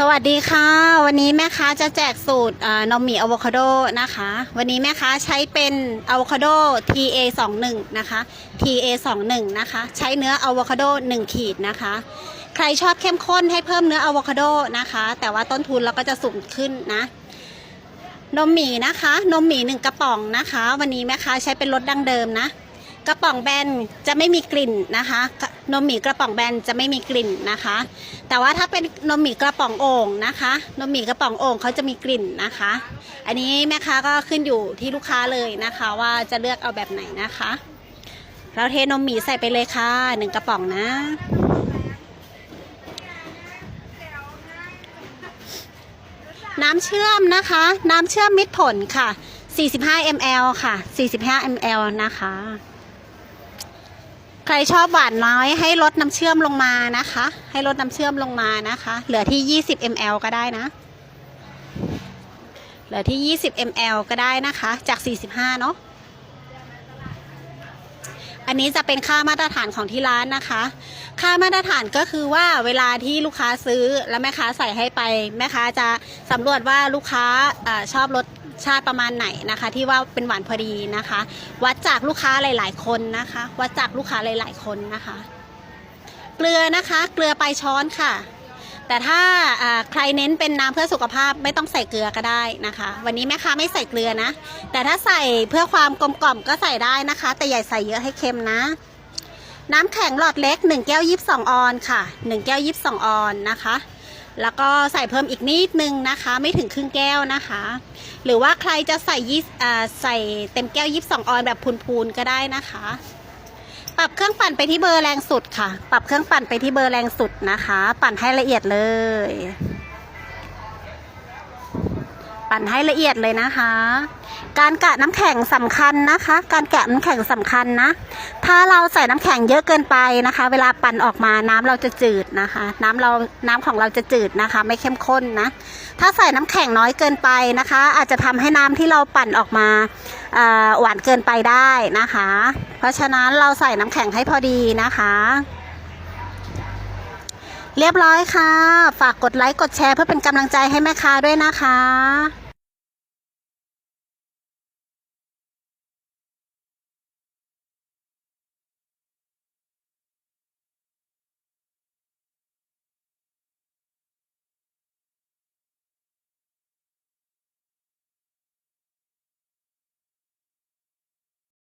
สวัสดีค่ะ วันนี้แม่ค้าจะแจกสูตรนมหมี่อะโวคาโดนะคะ วันนี้แม่ค้าใช้เป็นอะโวคาโด TA 2 1นะคะ TA 2 1นะคะ ใช้เนื้ออะโวคาโด 1 ขีดนะคะ ใครชอบเข้มข้นให้เพิ่มเนื้ออะโวคาโดนะคะ แต่ว่าต้นทุนเราก็จะสูงขึ้นนะ นมหมี่นะคะ นมหมี่หนึ่งกระป๋องนะคะ วันนี้แม่ค้าใช้เป็นรสดั้งเดิมนะ กระป๋องแบนจะไม่มีกลิ่นนะคะ นมหมี่กระป๋องแบนจะไม่มีกลิ่นนะคะ แต่ว่าถ้าเป็นนมหมี่กระป๋องโอ่งนะคะ นมหมี่กระป๋องโอ่งเขาจะมีกลิ่นนะคะ อันนี้แม่ค้าก็ขึ้นอยู่ที่ลูกค้าเลยนะคะ ว่าจะเลือกเอาแบบไหนนะคะ เราเทนมหมี่ใส่ไปเลยค่ะหนึ่งกระป๋องนะน้ำเชื่อมนะคะ น้ำเชื่อมมิตรผลค่ะ 45 ml ค่ะ 45 ml นะคะ ใครชอบหวานน้อยให้ลดน้ำเชื่อมลงมานะคะ ให้ลดน้ำเชื่อมลงมานะคะ เหลือที่ 20 ml ก็ได้นะ เหลือที่ 20 ml ก็ได้นะคะ จาก 45 เนาะอันนี้จะเป็นค่ามาตรฐานของที่ร้านนะคะ ค่ามาตรฐานก็คือว่าเวลาที่ลูกค้าซื้อแล้วแม่ค้าใส่ให้ไป แม่ค้าจะสำรวจว่าลูกค้าอชอบรส ชาติประมาณไหนนะคะ ที่ว่าเป็นหวานพอดีนะคะ วัดจากลูกค้าหลาย ๆ คนนะคะ วัดจากลูกค้าหลาย ๆ คนนะคะ เกลือนะคะ เกลือปลายช้อนค่ะ แต่ถ้าใครเน้นเป็นน้ำเพื่อสุขภาพไม่ต้องใส่เกลือก็ได้นะคะ วันนี้แม่ค้าไม่ใส่เกลือนะ แต่ถ้าใส่เพื่อความกลมกล่อมก็ใส่ได้นะคะ แต่อย่าใส่เยอะให้เค็มนะน้ำแข็งหลอดเล็ก 1 แก้ว 22 ออนค่ะ 1 แก้ว 22 ออนนะคะ แล้วก็ใส่เพิ่มอีกนิดนึงนะคะ ไม่ถึงครึ่งแก้วนะคะ หรือว่าใครจะใส่ยี่ใส่เต็มแก้วยีิบสองออนแบบพูนๆก็ได้นะคะ ปรับเครื่องปั่นไปที่เบอร์แรงสุดค่ะ ปรับเครื่องปั่นไปที่เบอร์แรงสุดนะคะ ปั่นให้ละเอียดเลย ปั่นให้ละเอียดเลยนะคะ การกะน้ำแข็งสำคัญนะคะ การแกะน้ำแข็งสำคัญนะ ถ้าเราใส่น้ำแข็งเยอะเกินไปนะคะ เวลาปั่นออกมาน้ำเราจะจืดนะคะ น้ำเราน้ำของเราจะจืดนะคะ ไม่เข้มข้นนะ ถ้าใส่น้ำแข็งน้อยเกินไปนะคะ อาจจะทำให้น้ำที่เราปั่นออกมาอ่อหวานเกินไปได้นะคะ เพราะฉะนั้นเราใส่น้ำแข็งให้พอดีนะคะ เรียบร้อยค่ะ ฝากกดไลค์ กดแชร์เพื่อเป็นกำลังใจให้แม่ค้าด้วยนะคะ